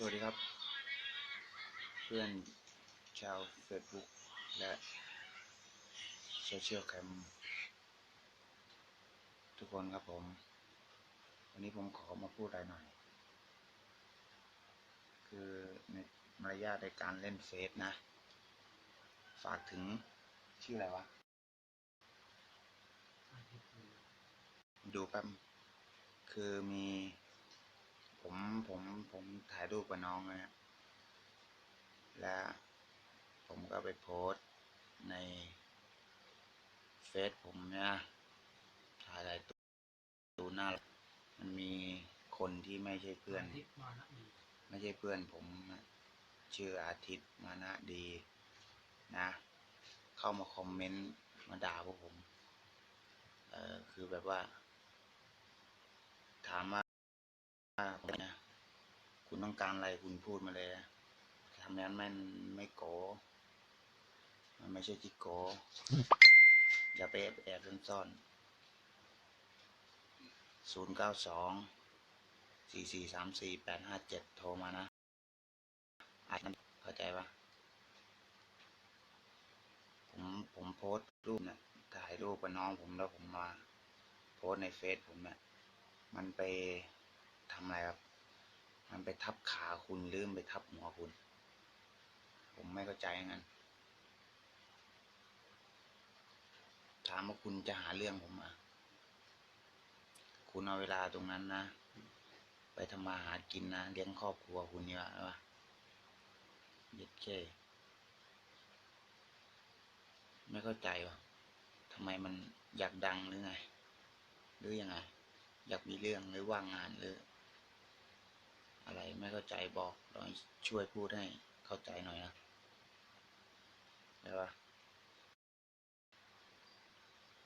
สวัสดีครับ เพื่อนชาว Facebook และโซเชียลแคมทุกคนครับผม วันนี้ผมขอมาพูดอะไรหน่อย คือในมารยาทในการเล่นเฟซนะ ฝากถึงชื่ออะไรวะ ดูแป๊บคือมี ผมผมผมถ่ายรูปกับน้องนะฮะและผมก็ไปโพสต์ในเฟซผมเนี่ยถ่ายอะไรตูหน้า มันมีคนที่ไม่ใช่เพื่อนทิศมานะดีไม่ใช่เพื่อนผมนะชื่ออาทิตย์มานะดีนะ เข้ามาคอมเมนต์มาด่าพวกผม เอ่อคือแบบว่า ถามว่าานะคุณต้องการอะไรคุณพูดมาเลยนะทำนั้นมันไม่โกมันไม่ใช่จิโกอย่าไปแอบแอบซ่อนศูนย์เก้าสองสี่สี่สามสี่แปดห้าเจ็ดโทรมานะอาจเข้าใจปะผมผมโพสต์รูปเนี่ยถ่ายรูปกับน้องผมแล้วผมมา โพสต์ในเฟซผมเนี่ยมันไป ทำอะไรครับ มันไปทับขาคุณหรือมันไปทับหัวคุณ ผมไม่เข้าใจงั้น ถามว่าคุณจะหาเรื่องผมอะ คุณเอาเวลาตรงนั้นนะ ไปทำมาหากินนะ เลี้ยงครอบครัวคุณนี่วะวะเย็ดเช่ไม่เข้าใจวะทำไมมันอยากดังหรือไง หรือยังไง อยากมีเรื่องหรือว่างงานหรือ อะไรไม่เข้าใจบอกลองช่วยพูดให้เข้าใจหน่อยนะได้ปะ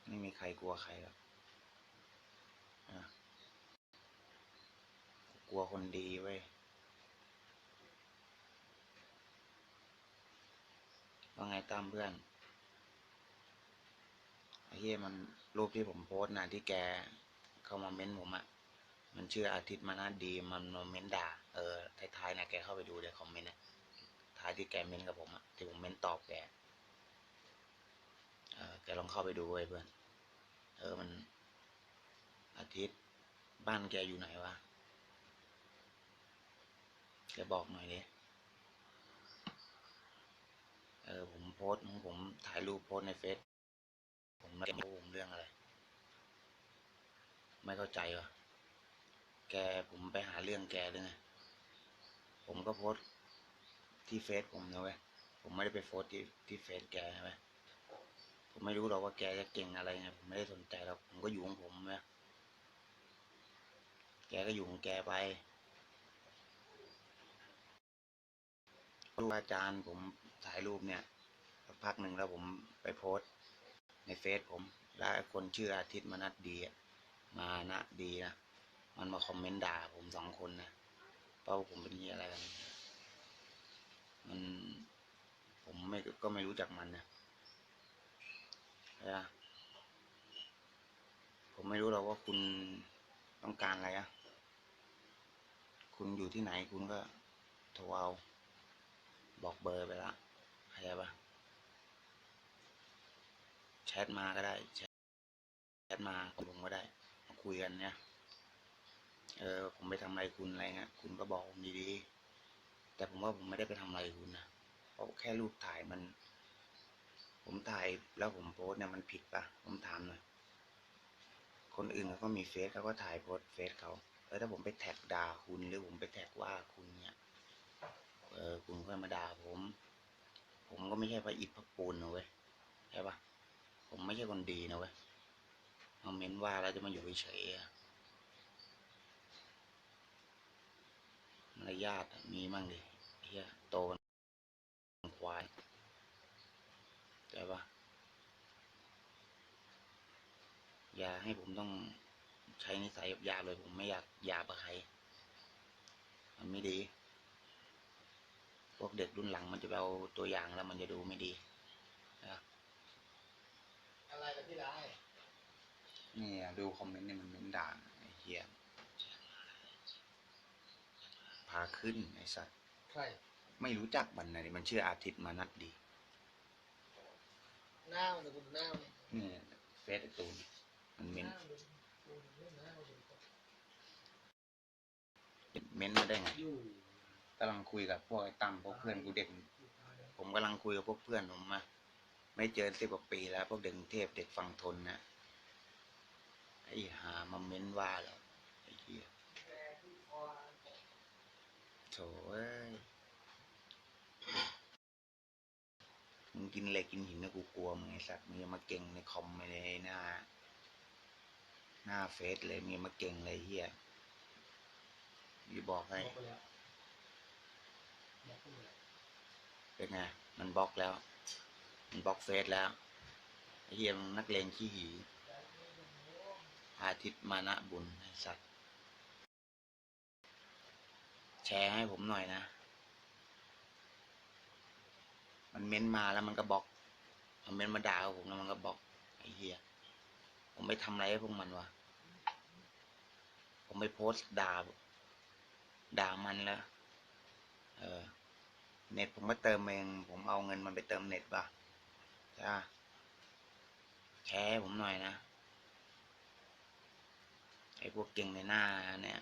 ไม่มีใครกลัวใครหรอกนะกลัวคนดีเว้ยว่าไงตามเพื่อนไอ้เหี้ยมันรูปที่ผมโพสต์นะที่แกเข้ามาเม้นผมอะ่ะ มันชื่ออาทิตย์มานาดีมันมาเม้นด่าเออท้ายๆนะแกเข้าไปดูในคอมเมนต์นะท้ายที่แกเม้นกับผมอะ่ะที่ผมเม้นตอบแกเออแกลองเข้าไปดูเว้ยเพื่อนเออมัน อาทิตย์บ้านแกอยู่ไหนวะแกบอกหน่อยดิเออผมโพสต์ของผมถ่ายรูปโพสต์ในเฟซผมไม่รู้ผมเรื่องอะไร ไม่เข้าใจวะ แกผมไปหาเรื่องแกหรือไงผมก็โพสที่เฟซผมนะเว้ยผมไม่ได้ไปโพสที่ที่เฟซแกใช่ไหมผมไม่รู้หรอกว่าแกจะเก่งอะไรไงผมไม่ได้สนใจหรอกผมก็อยู่ของผมนะแกก็อยู่ของแกไปรูปอาจารย์ผมถ่ายรูปเนี่ยพักหนึ่งแล้วผมไปโพสในเฟซผม แล้วคนชื่ออาทิตย์มานัดดีมานะดีนะ มันมาคอมเมนต์ด่าผมสองคนนะเพราะผมเป็นเหียอะไรกันมัน ผมไม่ก็ไม่รู้จักมันนะนะผมไม่รู้หรอกว่าคุณต้องการอะไรอะคุณอยู่ที่ไหนคุณก็โทรเอาบอกเบอร์ไปละเข้าใจปะแชทมาก็ได้ แชทมากับผมก็ได้มาคุยกันเนี่ย ออผมไปทำอะไรคุณอะไรเงี้ยคุณก็บอกผมดีๆแต่ผมว่าผมไม่ได้ไปทำอะไรคุณนะเพราะแค่รูปถ่ายมัน ผมถ่ายแล้วผมโพสเนี่ยมันผิดปะผมถามหน่อยคนอื่นเขาก็มีเฟซเขาก็ถ่ายโพสเฟซเขาแล้วถ้าผมไปแท็กด่าคุณหรือผมไปแท็กว่าคุณเนี่ยเออคุณค่อยมาด่าผม ผมก็ไม่ใช่พระอิฐพระปูนนะเว้ยใช่ปะผมไม่ใช่คนดีนะเว้ยมาเม้นว่าแล้วจะมาอยู่เฉยๆอะ มารยาทอะมีมั่งดิเฮียโตเป็นควายใช่ปะอย่าให้ผมต้องใช้นิสัยหยาบๆเลยผมไม่อยากหยาบกับใคร มันไม่ดี พวกเด็กรุ่นหลังมันจะไปเอาตัวอย่างแล้วมันจะดูไม่ดีนะอะไรกับพี่ได้นี่อะดูคอมเมนต์เนี่ยมันเม้นด่าไอ้เหี้ยพาขึ้นไอ้สัตว์ใครไม่รู้จักมันนะนี่มันชื่ออาทิตย์มานัดดีหน้ามันเดี๋ยวกูดูหน้ามันเนี่ยเฟซไอ้ตูนมันเม้นหน้ามันดูดูดูหน้ามันดูเม้นมาได้ไงอยู่กำลังคุยกับพวกไอ้ตั้มพวกเพื่อนกูเด็ก ผมกำลังคุยกับพวกเพื่อนผมมาไม่เจอสิบกว่าปีแล้ว พวกเด็กกรุงเทพเด็กฝั่งทนนะไอ้หามาเม้นว่าแล้วไอ้เหี้ย โถเอ้ยมึงกินเหล็กกินหินนะกูกลัวมึงไอ้สัตว์มึงอย่ามาเก่งในคอมไม่ในหน้า หน้าเฟซเลยมึงอย่ามาเก่งเลยเฮียพี่บอกให้บล็อกไปแล้วบล็อกไปแล้วเป็นไงมันบล็อกแล้ว มันบล็อกเฟซแล้วไอ้เหี้ยมึงนักเลงขี้หีอาทิตย์มานะบุญไอ้สัตว์ แชร์ให้ผมหน่อยนะ มันเม้นมาแล้วมันก็บล็อก มันเม้นมาด่าผมแล้วมันก็บล็อกไอ้เหี้ยผมไปทำอะไรให้พวกมันวะ ผมไปโพสต์ด่า ด่ามันแล้ว เออ เน็ตผมก็เติมเอง ผมเอาเงินมันไปเติมเน็ตป่ะจ้าแชร์ให้ผมหน่อยนะไอ้พวกเก่งในหน้าเนี่ย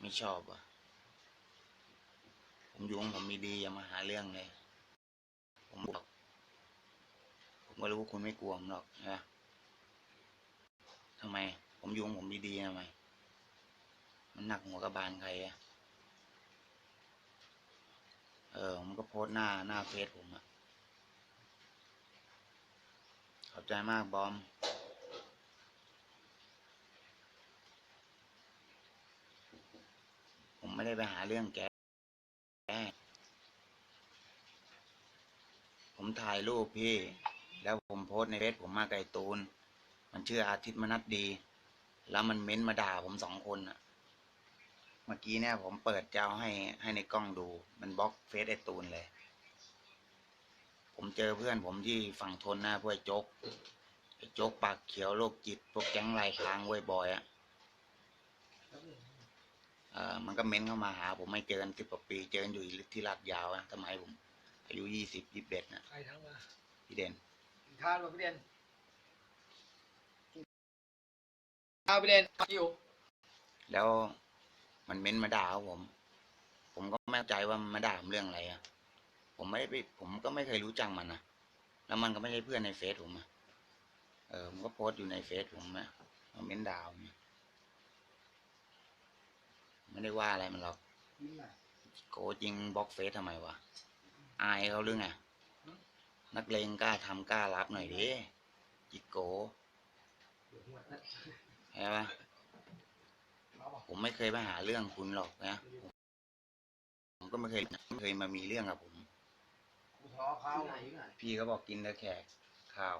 ไม่ชอบอะ ผมอยู่ของผมมีดีอย่ามาหาเรื่องเลย ผมบอกผมก็รู้ว่าคุณไม่กลัวผมหรอกนะทำไม ผมอยู่ของผมดีๆทำไม มันหนักหัวกระบาลใครอะเออ ผมก็โพสหน้าหน้าเฟซผมอะขอบใจมากบอมผมไม่ได้ไปหาเรื่องแก ผมถ่ายรูปพี่ แล้วผมโพสในเฟซผมมาไก่ตูน มันชื่ออาทิตย์มนัดดี แล้วมันเม้นมาด่าผมสองคนอะเมื่อกี้เนี่ยผมเปิดจะเอาให้ให้ในกล้องดู มันบล็อกเฟซไอตูนเลย ผมเจอเพื่อนผมที่ฝั่งทนหนะพวกไอ้โจกไอโจกปากเขียวโรคจิตพวกแก๊งลายค้างไว้ยบอยอะ มันก็เม้นเข้ามาหา ผมไม่เจอกันสิบกว่าปี เจอกันอยู่ที่ลาดยาวนะสมัยผม อายุยี่สิบยี่สิบเอ็ดนะใครทั้งมาพี่เด่นกินข้าวหรือพี่เด่นกินข้าวพี่เด่นหิวแล้วมันเม้นมาด่าผม ผมก็ไม่เข้าใจว่ามันมาด่าผมเรื่องอะไรอะผมไม่ได้ไปผมก็ไม่เคยรู้จักมันนะแล้วมันก็ไม่ใช่เพื่อนในเฟซผมอะเออผมก็โพสต์อยู่ในเฟซผมนะมาเม้นด่าผมนะ ไม่ได้ว่าอะไรมันหรอกกินไหนโกจริงบล็อกเฟซทำไมวะ อายเขาหรือไง นักเลงกล้าทำกล้ารับหน่อยดิจิโกเดี๋ยวหัวนะใช่ปะเอาป่ะผมไม่เคยไปหาเรื่องคุณหรอกนะ ผมก็ไม่เคยไม่เคยมามีเรื่องกับผมกูทะเลาะข้าวไหนไหนพี่เขาบอกกินแต่แขกข้าว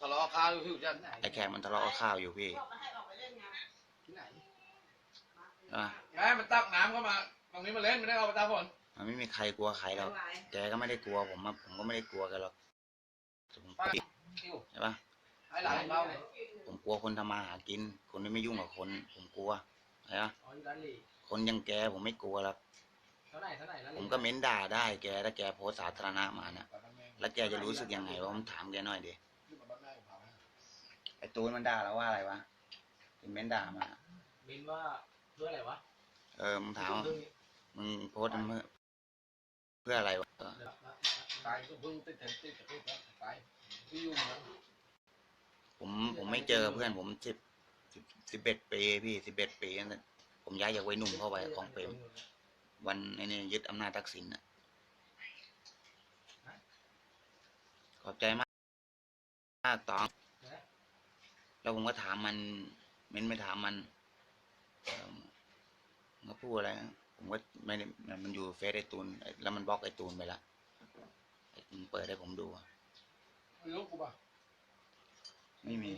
ทะเลาะข้าวอยู่ที่จันไหนไอ้แขกมันทะเลาะกับข้าวอยู่พี่ที่ไหน อะไอ้มันตักน้ำเข้ามา ตรงนี้มาเล่นไม่ได้เอาไปตาฝนมันไม่มีใครกลัวใครหรอกแกก็ไม่ได้กลัวผมอะผมก็ไม่ได้กลัวแกันหรอกแต่ผมติดหิวใช่ปะไอ้หลานเราผมกลัวคนทำมาหากิน คนที่ไม่ยุ่งกับคน ผมกลัวใช่ปะอ๋ออยู่ร้านลีคนอยังแกผมไม่กลัวหรอกเท่าไหร่เท่าไหร่ร้านผลีมก็เม้นด่าได้แกถ้าแกโพสต์สาธารณะมานะแล้วแกจะรู้สึกยังไงวะผมถามแกหน่อยดิไอ้ตูนมันด่าเราว่าอะไรวะเป็นเม้นด่ามามินว่า เพื่ออะไรวะเออมึงถามว่ามึงโพสต์เพื่อเพื่ออะไรวะเออตายก็เพิ่งติดติดติดติดตายที่ยุ่งนะผมผมไม่เจอเพื่อนผมสิบสิบสิบเอ็ดปีพี่สิบเอ็ดปีนั่นน่ะผมย้ายจากวัยหนุ่มเข้าไปของเปรมวันไอ้นี่ยึดอำนาจทักษิณน่ะขอบใจมากมากตองแล้วผมก็ถามมันเม้นไม่ถามมันเอ่อมัน ก็พูดอะไรนะผมก็ไม่ได้มันอยู่เฟซไอตูนแล้วมันบล็อกไอตูนไปละไอ้มันเปิดให้ผมดูอะไม่รู้กูป่ะไม่มี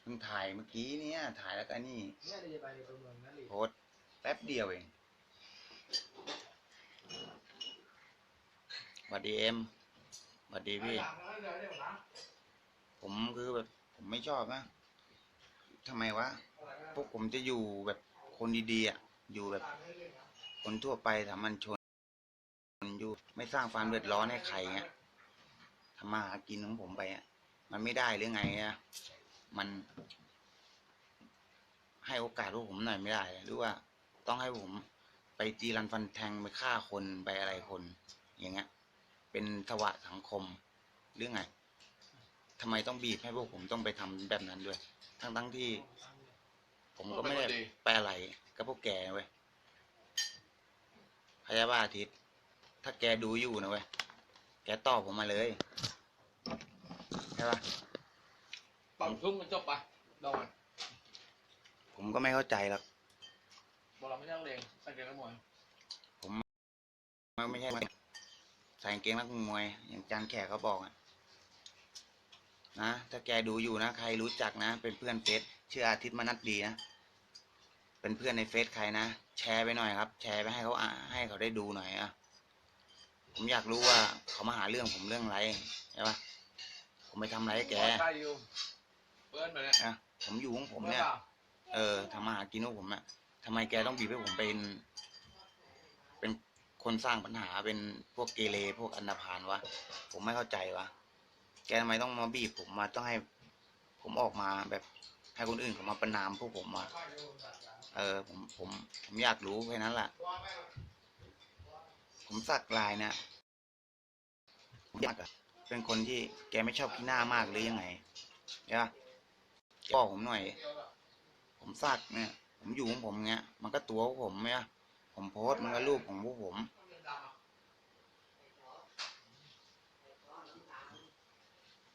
เพิ่งถ่ายเมื่อกี้เนี่ยถ่ายแล้วก็นี่เนี่ยจะไปในตัวเมืองนั่นลีโพสต์แป๊บเดียวเองสวัสดีเอ็มสวัสดีพี่ ผมคือแบบผมไม่ชอบนะทำไมวะ พวกผมจะอยู่แบบคนดีๆอะ อยู่แบบคนทั่วไปสามัญชนอยู่ไม่สร้างความเดือดร้อนให้ใครเงี้ยทำมาหากินของผมไปอะมันไม่ได้หรือไงอะมัน ให้โอกาสพวกผมหน่อยไม่ได้หรือว่าต้องให้ผมไปจีรันฟันแทงไปฆ่าคนไปอะไรคน อย่างเงี้ย เป็นสวะสังคมหรือไงทำไมต้องบีบให้พวกผมต้องไปทำแบบนั้นด้วย ทั้งทั้งๆที่ ผมก็ไม่ได้ไปอะไร กับพวกแกนะเว้ยพยาบาอาทิตย์ ถ้าแกดูอยู่นะเว้ย แกตอบผมมาเลย ใช่ปะปังทุ่มมันจบปะดอนผมก็ไม่เข้าใจหรอกบอกเราไม่ใช่นักเลงใส่เกงนักมวยมันไม่ใช่ใส่กางเกงนักมวย อย่างจานแขกเขาบอกอะนะ ถ้าแกดูอยู่นะ ใครรู้จักนะ เป็นเพื่อนเฟซชื่ออาทิตย์มนัดดีนะ เป็นเพื่อนในเฟซใครนะแชร์ไปหน่อยครับ แชร์ไปให้เขาอะให้เขาได้ดูหน่อยอะผมอยากรู้ว่าเขามาหาเรื่องผมเรื่องอะไรใช่ปะผมไปทำอะไรให้แกใช่อยู่เปิ้ลมาเนี่ยนะผมอยู่ของผมเปิ้ลเนี่ยเปล่าเออทำมาหากินของผมอะทำไมแกต้องบีบให้ผมเป็น เป็นคนสร้างปัญหาเป็นพวกเกเรพวกอันธพาลวะผมไม่เข้าใจวะแกทำไมต้องมาบีบผมมาต้องให้ ผมออกมาแบบให้คนอื่นเขามาประนามพวกผมมา เออผมผมผมอยากรู้แค่นั้นแหละผมสักลายเนี่ยผมอยากอะเป็นคนที่แกไม่ชอบขี้หน้ามากหรือยังไงใช่ปะแกบอกผมหน่อย ผมสักเนี่ย ผมอยู่ของผมเงี้ย มันก็ตัวของผมเนี่ยผมโพสมันก็รูปของพวกผม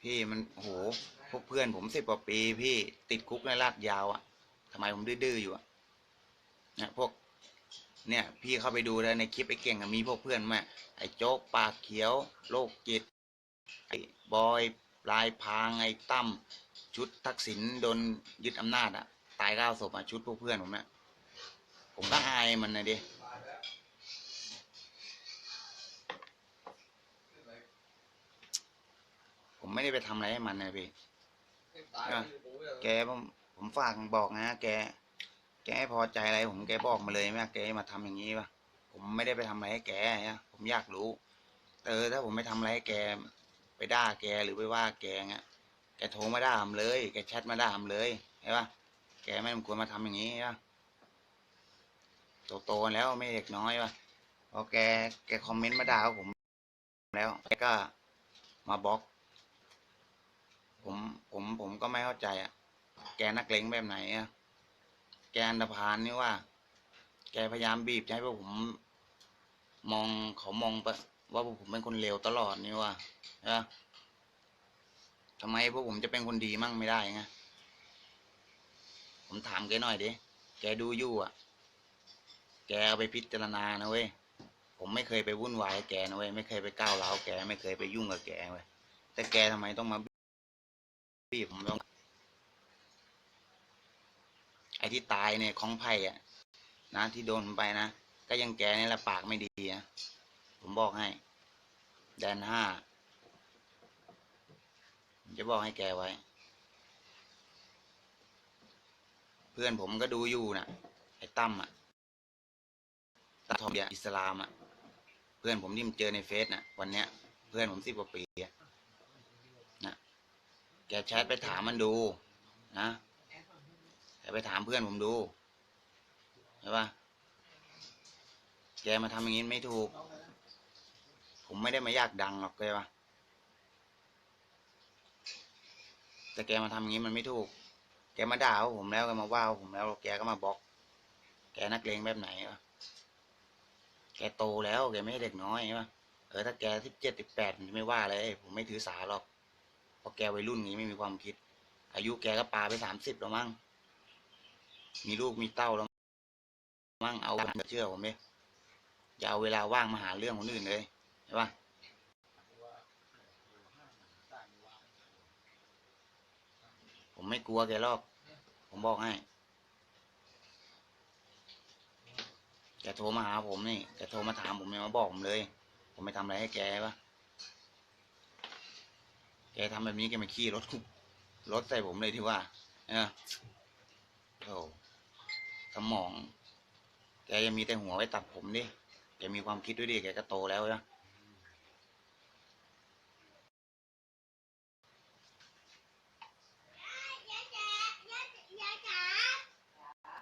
พี่มันโหพวกเพื่อนผมสิบกว่าปีพี่ติดคุกในลาดยาวอะ่ะทำไมผมดื้อๆอยู่อะ่ะ นี่ยพวกเนี่ยพี่เข้าไปดูเลยในคลิปไอ้เก่งอะมีพวกเพื่อนแม่ไอ้โจ๊กปากเขียวโรคจิตไอ้บอยลายพรางไอ้ตั้มชุดทักษิณโดนยึดอำนาจอะตายเก้าศพอะชุดพวกเพื่อนผมเนี่ยผมก็อายมันนะดิผมไม่ได้ไปทำอะไรให้มันนะพี่แกผมผมฝากบอกนะแก แกให้พอใจอะไรผมแกบอกมาเลยไหมแกมาทำอย่างนี้ปะผมไม่ได้ไปทำอะไรให้แกนะผมอยากรู้เออถ้าผมไม่ทำอะไรให้แกไปด่าแกหรือไปว่าแกเงี้ยแกโทรมาด่าผมเลยแกแชทมาด่าผมเลยใช่ปะแกไม่ควรมาทำอย่างนี้ปะโตโตๆแล้วไม่เด็กน้อยปะพอแกแกคอมเมนต์มาด่าผม แล้วแกก็มาบล็อก ผมผมผมก็ไม่เข้าใจอะ แกนักเลงแบบไหนอะ กอันดพานนี่ว่า แกพยายามบีบให้พวกผม มองเขามองไปว่าพวกผมเป็นคนเลวตลอดนี่ว่านะทำไมพวกผมจะเป็นคนดีมั่งไม่ได้ไงผมถามแกหน่อยดิแกดูอยู่อะ แกเอาไปพิจารณานะเว้ยผมไม่เคยไปวุ่นวายแกนะเว้ยไม่เคยไปก้าวร้าแก ไม่เคยไปยุ่งกับแกเว้ยแต่แกทำไมต้องมาบีบผมต้อง ไอ้ที่ตายเนี่ยของไผ่อะนะที่โดนผมไปนะก็ยังแกนี่แหละปากไม่ดีนะผมบอกให้ แดนห้าจะบอกให้แกไว้ เพื่อนผมก็ดูอยู่นะไอ้ตั้มอะตั้มทองเดียอิสลามอะเพื่อนผมที่มันเจอในเฟซน่ะวันเนี้ย เพื่อนผมสิบกว่าปีอะนะแกแชทไปถามมันดู นะ แต่ไปถามเพื่อนผมดูใช่ปะแกมาทำอย่างนี้ไม่ถูก ผมไม่ได้มาอยากดังหรอกเลยปะแต่แกมาทำอย่างนี้มันไม่ถูก แกมาด่าวผมแล้วแกมาว่าผมแล้ว แกก็มาบล็อก แกนักเลงแบบไหนวะแกโตแล้วแกไม่ใช่เด็กน้อยใช่ปะเออถ้าแกสิบเจ็ดสิบแปดไม่ว่าเลยผมไม่ถือสาหรอกเพราะแกวัยรุ่นนี้ไม่มีความคิด อายุแกก็ปาไปสามสิบแล้วมั้ง มีลูกมีเต้าแล้วมั่งเอาเชื่อผมดิอย่าเอาเวลาว่างมาหาเรื่องคนอื่นเลยใช่ปะผมไม่กลัวแกหรอก ผมบอกให้แกโทรมาหาผมนี่แกโทรมาถามผมเนี่ยมาบอกผมเลย ผมไม่ทำอะไรให้แกปะแกทำแบบนี้แกมาขี่รถคุรถใส่ผมเลยที่ว่าเออโธ่ สมอง แกยังมีแต่หัวไว้ตัดผมดิแกมีความคิดด้วยดิแกก็โตแล้วนะ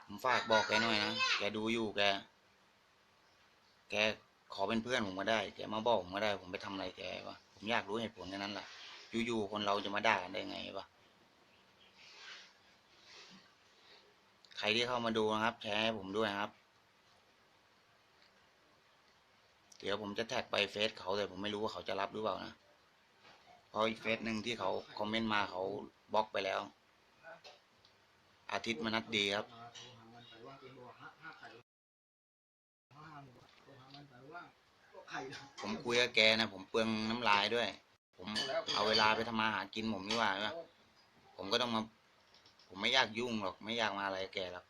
ผมฝากบอกแกหน่อยนะ แกดูอยู่แก แกขอเป็นเพื่อนผมก็ได้ แกมาบอกผมก็ได้ ผมไปทำอะไรแกวะ ผมอยากรู้เหตุผลแค่นั้นแหละอยู่ๆคนเราจะมาด่ากันได้ไงวะ ใครที่เข้ามาดูนะครับ แชร์ให้ผมด้วยครับ เดี๋ยวผมจะแท็กไปเฟซเขาแต่ผมไม่รู้ว่าเขาจะรับหรือเปล่านะ เพราะอีกเฟซหนึ่งที่เขาคอมเมนต์มาเขาบล็อกไปแล้ว อาทิตย์มนัดดีครับผมคุยกับแกนะผมเปลืองน้ำลายด้วย ผมเอาเวลาไปทำมาหากินผมนี่ว่าผมก็ต้องมา ผมไม่อยากยุ่งหรอก ไม่อยากมาอะไรแกหรอก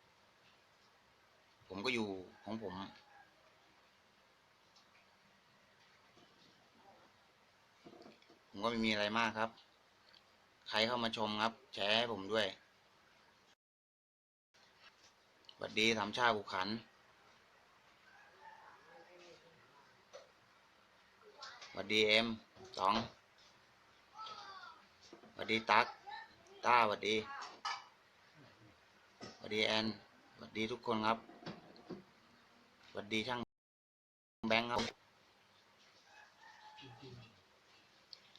ผมก็อยู่ของผม ผมก็ไม่มีอะไรมากครับ ใครเข้ามาชมครับ แชร์ให้ผมด้วยสวัสดีสามชาบุขันสวัสดีเอ็มสองสวัสดีตัก ต้าสวัสดี วัสดีแอนสวัสดีทุกคนครับสวัสดีช่างแบงค์ครับ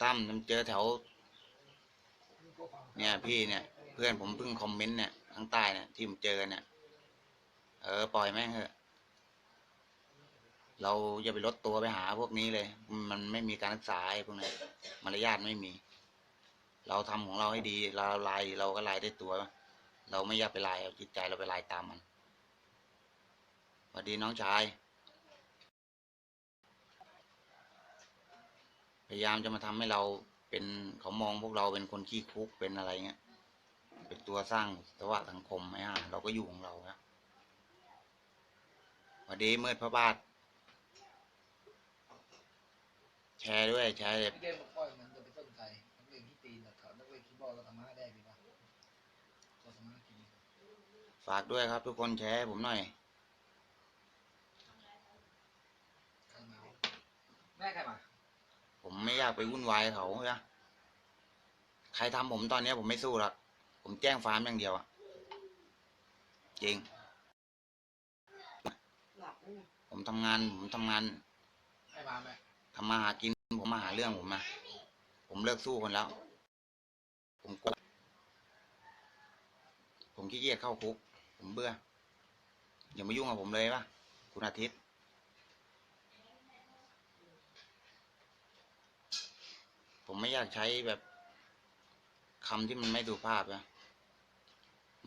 ตั้มมันเจอแถว เนี่ยพี่เนี่ย เพื่อนผมเพิ่งคอมเมนต์เนี่ยข้างใต้เนี่ยที่ผมเจอเนี่ย เออ ปล่อยแม่งเถอะ เราอย่าไปลดตัวไปหาพวกนี้เลย มันไม่มีการศึกษาพวกนี้มารยาทไม่มี เราทำของเราให้ดี เราลายเราก็ลายได้ตัว เราไม่อยากไปลายเอาจิตใจเราไปลายตามมันสวัสดีน้องชาย พยายามจะมาทำให้เราเป็นเขามองพวกเราเป็นคนขี้คุกเป็นอะไรเงี้ย เป็นตัวสร้างสภาวะสังคมไหมฮะเราก็อยู่ของเรานะสวัสดีเมืดพระบาท แชร์ด้วยแชร์พี่เด่นบอกปล่อยมันจะไปสนใจนักเรียนที่ตีนเขานักเรียนที่บอลเราทำมาได้ดีป่ะเราทำมากิน ฝากด้วยครับทุกคนแชร์ให้ผมหน่อยใครมาแม่ใครมาผมไม่อยากไปวุ่นวายกับเขานะใครทำผมตอนนี้ผมไม่สู้หรอกผมแจ้งฟาร์มอย่างเดียวอะจริงผมทำงาน ผมทำงานใครมาแม่ทำมาหากิน ผมมาหาเรื่องผมนะผมเลิกสู้คนแล้ว ผมกลัวผมขี้เกียจเข้าคุก ผมเบื่อ อย่ามายุ่งกับผมเลยป่ะ คุณอาทิตย์ ผมไม่อยากใช้แบบคำที่มันไม่สุภาพนะ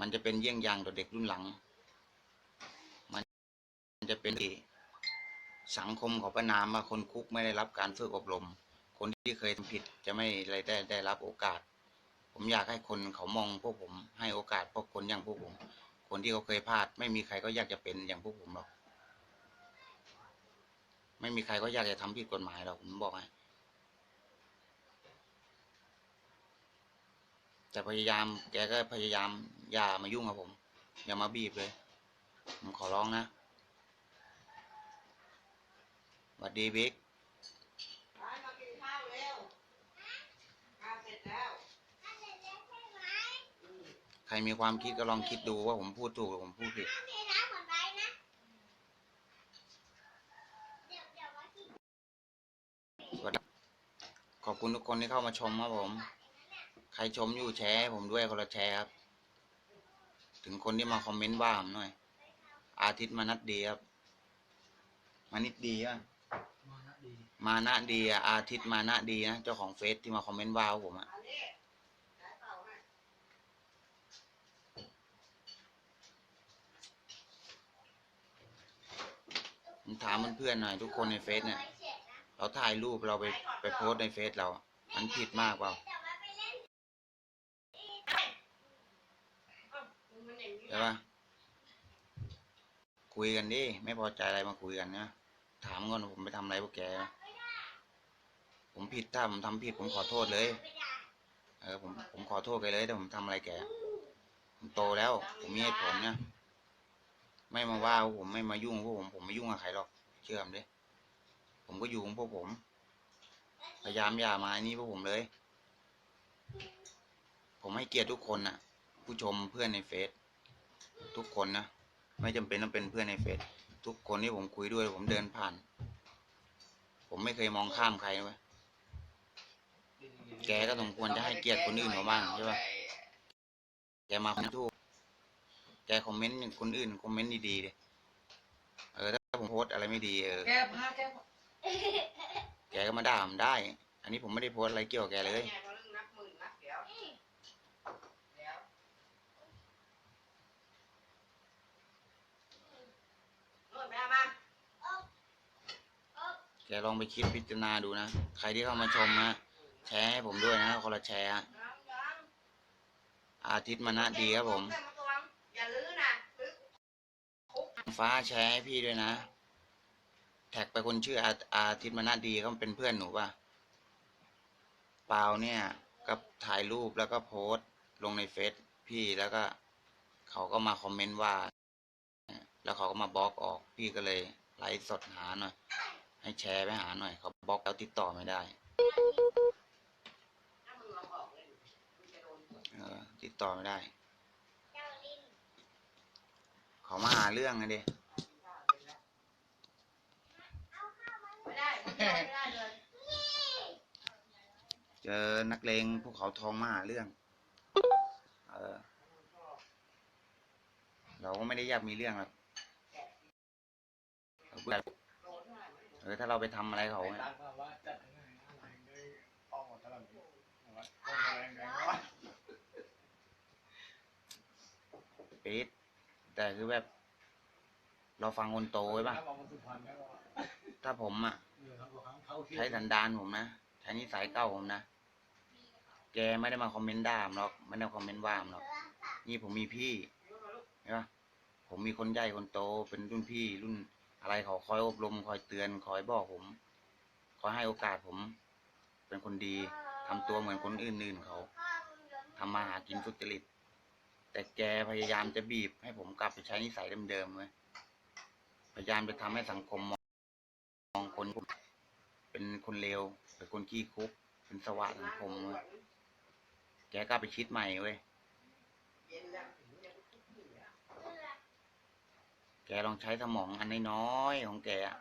มันจะเป็นเยี่ยงอย่างต่อเด็กรุ่นหลัง มันจะเป็นที่สังคมเขาประนามว่าคนคุกไม่ได้รับการฝึกอบรม คนที่เคยทำผิดจะไม่ไได้ได้รับโอกาส ผมอยากให้คนเขามองพวกผม ให้โอกาสพวกคนอย่างพวกผม คนที่เขาเคยพลาด ไม่มีใครก็อยากจะเป็นอย่างพวกผมหรอก ไม่มีใครก็อยากจะทำผิดกฎหมายหรอกผมบอกให้แต่พยายาม แกก็พยายาม อย่ามายุ่งกับผม อย่ามาบีบเลย ผมขอร้องนะสวัสดีบิ๊ก มากินข้าวเร็วข้าวเสร็จแล้ว ใครมีความคิดก็ลองคิดดูว่าผมพูดถูกหรือผมพูดผิดสวัสดีขอบคุณทุกคนที่เข้ามาชมครับผม ใครชมอยู่แชร์ให้ผมด้วยคนละแชร์ครับ ถึงคนที่มาคอมเมนต์ว่าผมหน่อย อาทิตย์มานัดดีครับ มานิดดีอะมานะดีมานะดีอะอาทิตย์มานะดีนะเจ้าของเฟซที่มาคอมเมนต์ว่าผมอะ อันนี้สายเป่าให้ ผมถามเพื่อนๆหน่อยทุกคนในเฟซเนี่ย เราถ่ายรูปเราไปไปโพสในเฟซเรา มันผิดมากเปล่าใช่ปะคุยกันดิ ไม่พอใจอะไรมาคุยกันนะ ถามก่อนผมไปทำอะไรพวกแก ผมผิดถ้าผมทำผิดผมขอโทษเลย เออผมผมขอโทษแกเลยถ้าผมทำอะไรแก ผมโตแล้ว ผมมีเหตุผลนะ ไม่มาว่าพวกผมไม่มายุ่งพวกผมผมไม่ยุ่งกับใครหรอกเชื่อมดิผมก็อยู่ของพวกผม พยายามอย่ามาไอ้นี่พวกผมเลย ผมให้เกียรติทุกคนน่ะ ผู้ชมเพื่อนในเฟซทุกคนนะไม่จำเป็นต้องเป็นเพื่อนในเฟซทุกคนที่ผมคุยด้วย ผมเดินผ่าน ผมไม่เคยมองข้ามใครเว้ยแกก็สมควรจะให้เกียรติคนอื่นเขาบ้างใช่ปะแกมาคนต์ถูก แกคอมเมนต์คนอื่นคอมเมนต์ดีๆดิเออถ้าผมโพสต์อะไรไม่ดีเออแกพาแกแกก็มาด่าผมได้ อันนี้ผมไม่ได้โพสต์อะไรเกี่ยวกับแกเลยนี่ไงเขาเรื่องนับหมื่นนับเดี๋ยวเดี๋ยวโน่นไปเอามาแกลองไปคิดพิจารณาดูนะ ใครที่เข้ามาชมนะแชร์ให้ผมด้วยนะคนละแชร์ฮะยังยังอาทิตย์มานะดีครับผมเส้นมาตวง อย่าลื้อนะลื้อฟ้าแชร์ให้พี่ด้วยนะ แท็กไปคนชื่ออาอาทิตย์มานะดีเขาเป็นเพื่อนหนูป่ะเปล่าเนี่ย ก็ถ่ายรูปแล้วก็โพสต์ลงในเฟซพี่แล้วก็เขาก็มาคอมเมนต์ว่า แล้วเขาก็มาบล็อกออก พี่ก็เลยไลฟ์สดหาหน่อย ให้แชร์ไปหาหน่อย เขาบล็อกแล้วติดต่อไม่ได้เออติดต่อไม่ได้ เขามาหาเรื่องไงดิไม่ได้มึงจะไม่ได้เลยเจอนักเลงภูเขาทองมาหาเรื่อง เออ เราก็ไม่ได้อยากมีเรื่องหรอกเราแบบโดนเท่าไหร่ไม่รู้เออถ้าเราไปทำอะไรเขาไปเนี่ยตั้งมาว่าจัดยังไงอะไรได้ออกหมดตลอดเลยว่าต้องอะไรยังไงวะปิด แต่คือแบบ เราฟังคนโตไว้ป่ะ ถ้าผมอะ ใช้สันดานผมนะ ใช้นิสัยเก่าผมนะ แกไม่ได้มาคอมเมนต์ด่ามหรอก ไม่ได้คอมเมนต์ว่ามหรอก นี่ผมมีพี่เห็นปะผมมีคนใหญ่คนโต เป็นรุ่นพี่รุ่นอะไรเขาคอยอบรมคอยเตือนคอยบอกผมคอยให้โอกาสผม เป็นคนดีทำตัวเหมือนคนอื่นๆเขาทำมาหากินสุจริต แต่แกพยายามจะบีบให้ผมกลับไปใช้นิสัยเดิมๆเลยพยายามจะทำให้สังคมมองมองคนเป็นคนเลวเป็นคนขี้คุก เป็นสวะสังคมเว้ยแกกลับไปคิดใหม่เว้ยแกลองใช้สมองอันน้อยๆของแกอะ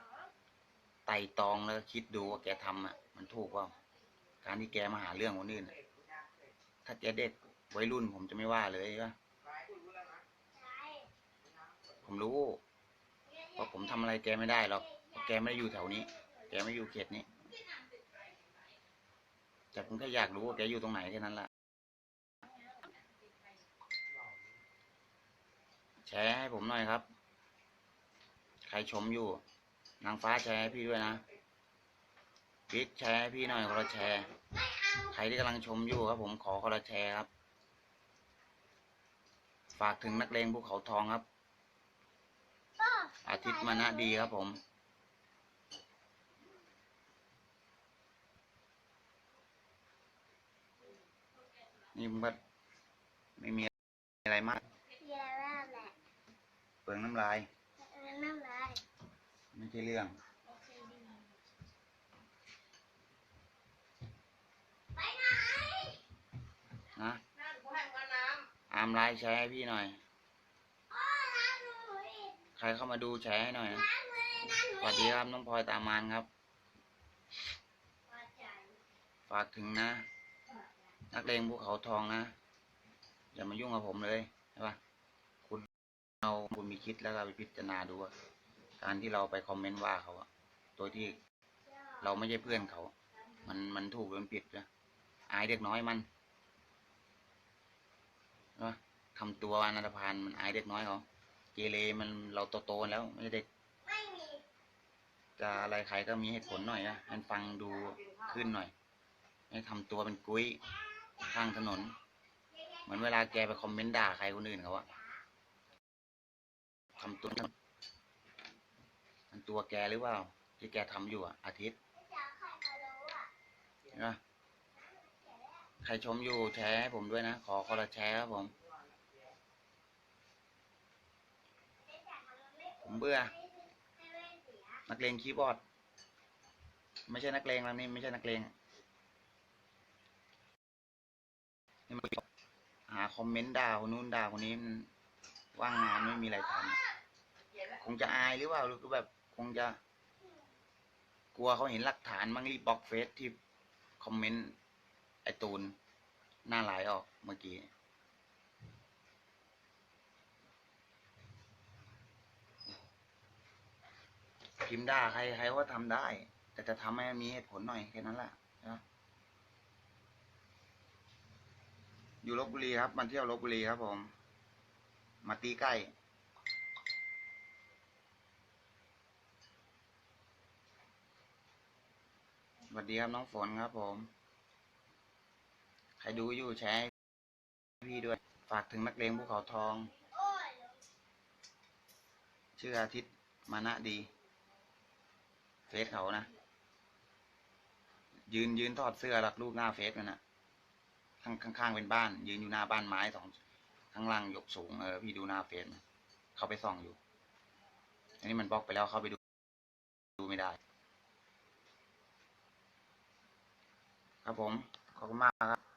ไต่ตองแล้วคิดดูว่าแกทำอะ มันถูกเปล่าการที่แกมาหาเรื่องคนอื่นถ้าแกเด็กวัยรุ่นผมจะไม่ว่าเลยว่า ไปคุยรู้แล้วนะ ผมรู้ว่าผมทำอะไรแกไม่ได้หรอกเพราะแกไม่ได้อยู่แถวนี้ แกไม่อยู่เขตนี้ แต่ผมแค่อยากรู้ว่าแกอยู่ตรงไหนแค่นั้นแหละแชร์ให้ผมหน่อยครับ ใครชมอยู่ นางฟ้าแชร์ให้พี่ด้วยนะบิ๊กแชร์ให้พี่หน่อยคนละแชร์ ใครที่กำลังชมอยู่ครับ ผมขอคนละแชร์ครับ ฝากถึงนักเลงภูเขาทองครับ อาทิตย์มานะดีครับผมนี่มันก็ไม่มีอะไรมากเยอะมากแหละเปลืองน้ำลายเรื่องน้ำลาย ไม่ใช่เรื่องโอเคดีนะนั่นกูให้มึงน้อามไลน์แชร์ให้พี่หน่อยอ๋อน้ำหนูอีก ใครเข้ามาดูแชร์ให้หน่อยนะน้ำมือน้ำหนูสวัสดีครับน้องพลอยตามานครับพอใจฝากถึงนะ นักเลงภูเขาทองนะ อย่ามายุ่งกับผมเลยใช่ปะคุณเอาคุณมีคิดแล้วก็ไปพิจารณาดูว่าการที่เราไปคอมเมนต์ว่าเขาอะโดยที่เราไม่ใช่เพื่อนเขา มันมันถูกหรือมันผิดนะอายเด็กน้อยมันใช่ปะทำตัวอนาถพานมันอายเด็กน้อยเขา เกเรมันเราโตๆแล้วไม่ใช่เด็กไม่มีจะอะไรใครก็มีเหตุผลหน่อยนะให้ฟังดูขึ้นหน่อยให้ทำตัวเป็นกุ้ยข้างถนน เหมือนเวลาแกไปคอมเมนต์ด่าใครคนอื่นเขาอะทำตัวมันตัวแกหรือเปล่าที่แกทำอยู่อะอาทิตย์นะใครชมอยู่แชร์ให้ผมด้วยนะ ขอคนละแชร์ครับผม ไม่จากมันรู้ ผมเบื่อ นักเลงคีย์บอร์ด ไม่ใช่นักเลงแล้วนี่ไม่ใช่นักเลงนี่มันหาคอมเมนต์ด่าคนนู้นด่าคนนี้มันว่างงานไม่มีอะไรทำคงจะอายหรือเปล่าหรือแบบ คงจะ กลัวเขาเห็นหลักฐานมั้งรีบบล็อกเฟซที่คอมเมนต์ไอตูนหน้าหลายออกเมื่อกี้ พิมพ์ด่าใครใครว่าทำได้ แต่จะทำให้มีเหตุผลหน่อยแค่นั้นแหละนะอยู่ลบบุรีครับมาเที่ยวลบบุรีครับผม มาตีใกล้สวัสดีครับน้องฝนครับผม ใครดูอยู่แชร์ให้พี่ด้วย ฝากถึงนักเลงภูเขาทองอชื่ออาทิตย์มานะดี เฟซเขานะ ยืนยืนทอดเสื้อรักลูกหน้าเฟซมันนะข้างข้างๆเป็นบ้าน ยืนอยู่หน้าบ้านไม้สองข้างล่างยกสูงเออพี่ดูหน้าเฟซมันเขาไปส่องอยู่ อันนี้มันบล็อกไปแล้วเข้าไปดู ดูไม่ได้ ครับผม ขอบคุณมากครับ